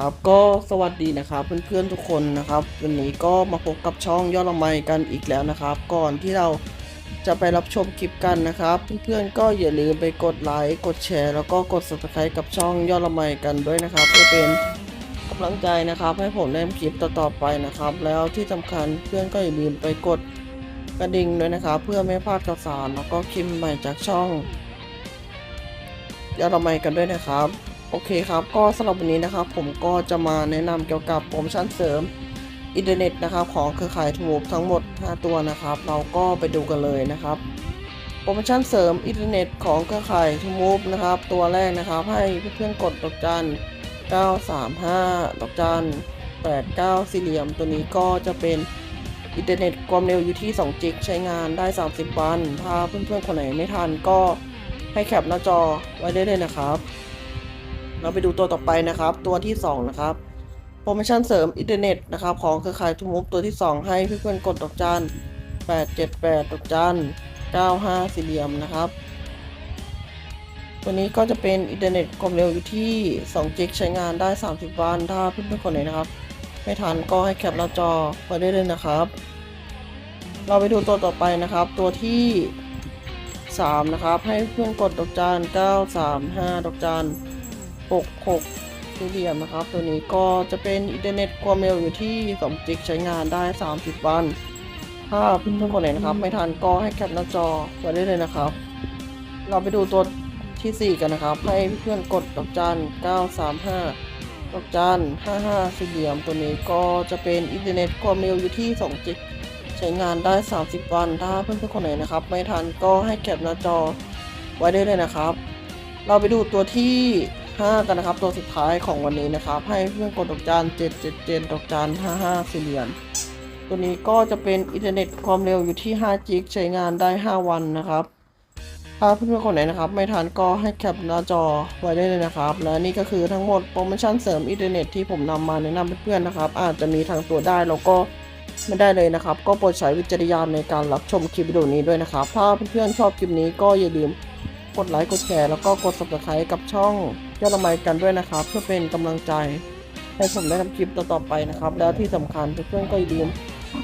ครับก็สวัสดีนะครับเพื่อนๆทุกคนนะครับ วันนี้ก็มาพบกับช่องยอดละไมกันอีกแล้วนะครับ ก่อนที่เราจะไปรับชมคลิปกันนะครับ เพื่อนๆก็อย่าลืมไปกดไลค์กดแชร์แล้วก็กด subscribe กับช่องยอดละไมกันด้วยนะครับ เพื่อเป็นกำลังใจนะครับ ให้ผมได้ทำคลิปต่อๆไปนะครับ แล้วที่สำคัญเพื่อนก็อย่าลืมไปกดกระดิ่งด้วยนะครับ เพื่อไม่พลาดข่าวสารแล้วก็คลิปใหม่จากช่องยอดละไมกันด้วยนะครับ โอเคครับ ก็สำหรับวันนี้นะครับผมก็จะมาแนะนำเกี่ยวกับโปรโมชั่นเสริมอินเทอร์เน็ตนะครับของเครือข่ายทูบทั้งหมด 5 ตัวนะครับ เราก็ไปดูกันเลยนะครับโปรโมชั่นเสริมอินเทอร์เน็ตของเครือข่ายทูมูฟนะครับ ตัวแรกนะครับ ให้เพื่อนๆกดดอกจัน 935 ดอกจัน 89 สี่เหลี่ยม ตัวนี้ก็จะเป็นอินเทอร์เน็ตความเร็วอยู่ที่ 2 จิก ใช้งานได้ 30 วัน ถ้าเพื่อนๆคนไหนไม่ทันก็ให้แคปหน้าจอไว้ได้เลยนะครับ เราไปดูตัวต่อไปนะครับ ตัวที่ 2 นะครับโปรโมชั่นเสริมอินเทอร์เน็ตนะครับ ของเครือข่ายทูมูฟตัวที่ 2 ให้เพื่อนๆกดดอกจัน878ดอกจัน95สี่เหลี่ยมนะครับตัวนี้ก็จะเป็นอินเทอร์เน็ตความเร็วอยู่ที่2จิกใช้งานได้ 30 วัน ถ้าเพื่อนๆคนไหนนะครับ ไม่ทันก็ให้แคปหน้าจอไว้ได้เลยนะครับ เราไปดูตัวต่อไปนะครับ ตัวที่ 3 นะครับ ให้เพื่อนกดดอกจัน935ดอกจัน 66สี่เหลี่ยมนะครับ ตัวนี้ก็จะเป็นอินเทอร์เน็ตความเร็วอยู่ที่2จิกใช้งานได้ 30 วัน ถ้าเพื่อนๆคนไหนนะครับ ไม่ทันก็ให้แคปหน้าจอไว้ได้เลยนะครับ เราไปดูตัวทีสี่ 4 กันนะครับ ให้เพื่อนกดดอกจัน 935 ดอกจัน 55 สี่เหลี่ยม ตัวนี้ก็จะเป็นอินเทอร์เน็ตความเร็วอยู่ที่2จิกใช้งานได้ 30 วัน ถ้าเพื่อนๆคนไหนนะครับ ไม่ทันก็ให้แคปหน้าจอไว้ได้เลยนะครับ เราไปดูตัวที่ 5 กันนะครับ ตัวสุดท้ายของวันนี้นะครับ ให้เพื่อนกดดอกจัน777ดอกจัน55สี่เหลี่ยมตัวนี้ก็จะเป็นอินเทอร์เน็ตความเร็วอยู่ที่5จิกใช้งานได้ 5 วันนะครับ ถ้าเพื่อนๆคนไหนนะครับ ไม่ทันก็ให้แคปหน้าจอไว้ได้เลยนะครับ และนี่ก็คือทั้งหมดโปรโมชั่นเสริมอินเทอร์เน็ตที่ผมนำมาแนะนำเพื่อนๆนะครับ อาจจะมีทางตัวได้แล้วก็ไม่ได้เลยนะครับ ก็โปรดใช้วิจารณญาณในการรับชมคลิปวิดีโอนี้ด้วยนะครับ ถ้าเพื่อนๆชอบคลิปนี้ก็อย่าลืม กดไลค์กดแชร์แล้วก็กด subscribe กับช่องยอดละไมกันด้วยนะครับ เพื่อเป็นกำลังใจให้ผมได้ทำคลิปต่อๆไปนะครับ แล้วที่สำคัญเพื่อนๆก็อย่าลืม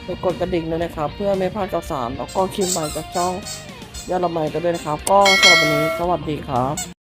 ไปกดกระดิ่งด้วยนะครับ เพื่อไม่พลาดข่าวสารแล้วก็คลิปใหม่จากช่องยอดละไมกันด้วยนะครับ ก็สำหรับวันนี้สวัสดีครับ